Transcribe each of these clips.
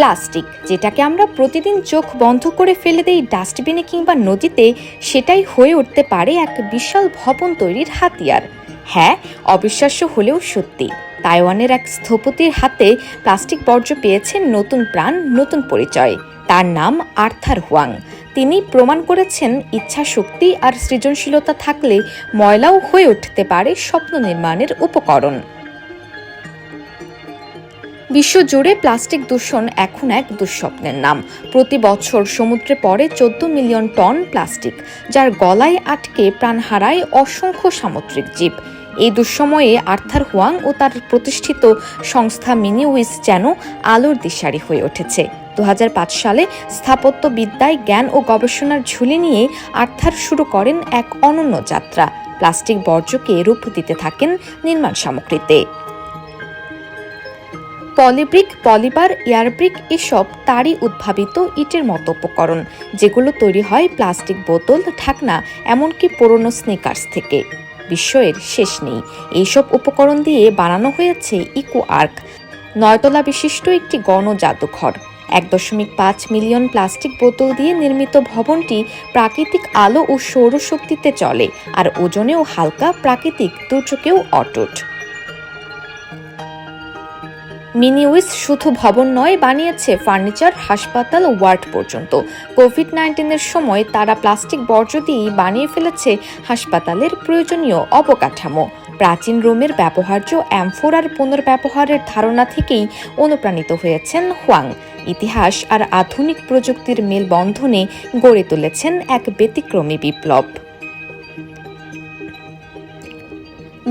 Plastic, যেটাকে আমরা প্রতিদিন চোখ বন্ধ করে ফেলে দেই ডাস্টবিনে কিংবা নদীতে, সেটাই হয়ে উঠতে পারে এক বিশাল ভবন তৈরির হাতিয়ার। হ্যাঁ অবিশ্বাস্য হলেও সত্যি, তাইওয়ানের এক স্থপতির হাতে প্লাস্টিক বর্জ্য পেয়েছেন নতুন প্রাণ, নতুন পরিচয়। তার নাম আর্থার হুয়াং। তিনি প্রমাণ করেছেন ইচ্ছা শক্তি আর সৃজনশীলতা থাকলে ময়লাও হয়ে উঠতে পারে স্বপ্ন নির্মাণের উপকরণ। বিশ্বজুড়ে প্লাস্টিক দূষণ এখন এক দুঃস্বপ্নের নাম। প্রতি বছর সমুদ্রে পড়ে চোদ্দ মিলিয়ন টন প্লাস্টিক, যার গলায় আটকে প্রাণ হারায় অসংখ্য সামুদ্রিক জীব। এই দুঃসময়ে আর্থার হুয়াং ও তার প্রতিষ্ঠিত সংস্থা মিনিউইস যেন আলোর দিশারি হয়ে উঠেছে। দু হাজার পাঁচ সালে স্থাপত্যবিদ্যায় জ্ঞান ও গবেষণার ঝুলি নিয়ে আর্থার শুরু করেন এক অনন্য যাত্রা। প্লাস্টিক বর্জ্যকে রূপ দিতে থাকেন নির্মাণ সামগ্রীতে। পলিব্রিক, পলিবার, এয়ারব্রিক এসব তারই উদ্ভাবিত ইটের মতো উপকরণ, যেগুলো তৈরি হয় প্লাস্টিক বোতল, ঢাকনা, এমনকি পুরনো স্নিকার্স থেকে। বিস্ময়ের শেষ নেই, এইসব উপকরণ দিয়ে বানানো হয়েছে ইকো আর্ক, নয়তলা বিশিষ্ট একটি গণ জাদুঘর এক দশমিক পাঁচ মিলিয়ন প্লাস্টিক বোতল দিয়ে নির্মিত ভবনটি প্রাকৃতিক আলো ও সৌরশক্তিতে চলে, আর ওজনেও হালকা, প্রাকৃতিক দুর্যোগেও অটুট। মিনিউইস শুধু ভবন নয়, বানিয়েছে ফার্নিচার, হাসপাতাল ওয়ার্ড পর্যন্ত। কোভিড নাইন্টিনের সময় তারা প্লাস্টিক বর্জ্য দিয়েই বানিয়ে ফেলেছে হাসপাতালের প্রয়োজনীয় অবকাঠামো। প্রাচীন রোমের ব্যবহার্য অ্যামফোরার পুনর্ব্যবহারের ধারণা থেকেই অনুপ্রাণিত হয়েছেন হোয়াং। ইতিহাস আর আধুনিক প্রযুক্তির মেলবন্ধনে গড়ে তুলেছেন এক ব্যতিক্রমী বিপ্লব।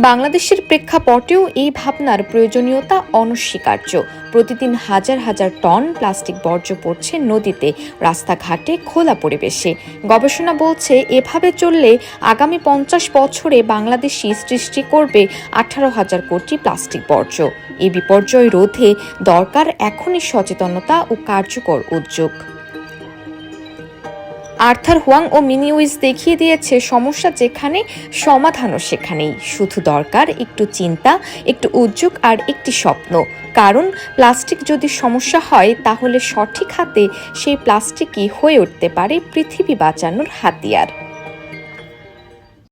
বাংলাদেশের প্রেক্ষাপটেও এই ভাবনার প্রয়োজনীয়তা অনস্বীকার্য। প্রতিদিন হাজার হাজার টন প্লাস্টিক বর্জ্য পড়ছে নদীতে, রাস্তাঘাটে, খোলা পরিবেশে। গবেষণা বলছে, এভাবে চললে আগামী পঞ্চাশ বছরে বাংলাদেশি সৃষ্টি করবে আঠারো হাজার কোটি প্লাস্টিক বর্জ্য। এই বিপর্যয় রোধে দরকার এখনই সচেতনতা ও কার্যকর উদ্যোগ। আর্থার হুয়াং ও মিনিউইজ দেখিয়ে দিয়েছে সমস্যা যেখানে সমাধানও সেখানেই। শুধু দরকার একটু চিন্তা, একটু উদ্যোগ আর একটি স্বপ্ন। কারণ, প্লাস্টিক যদি সমস্যা হয়, তাহলে সঠিক হাতে সেই প্লাস্টিকই হয়ে উঠতে পারে পৃথিবী বাঁচানোর হাতিয়ার।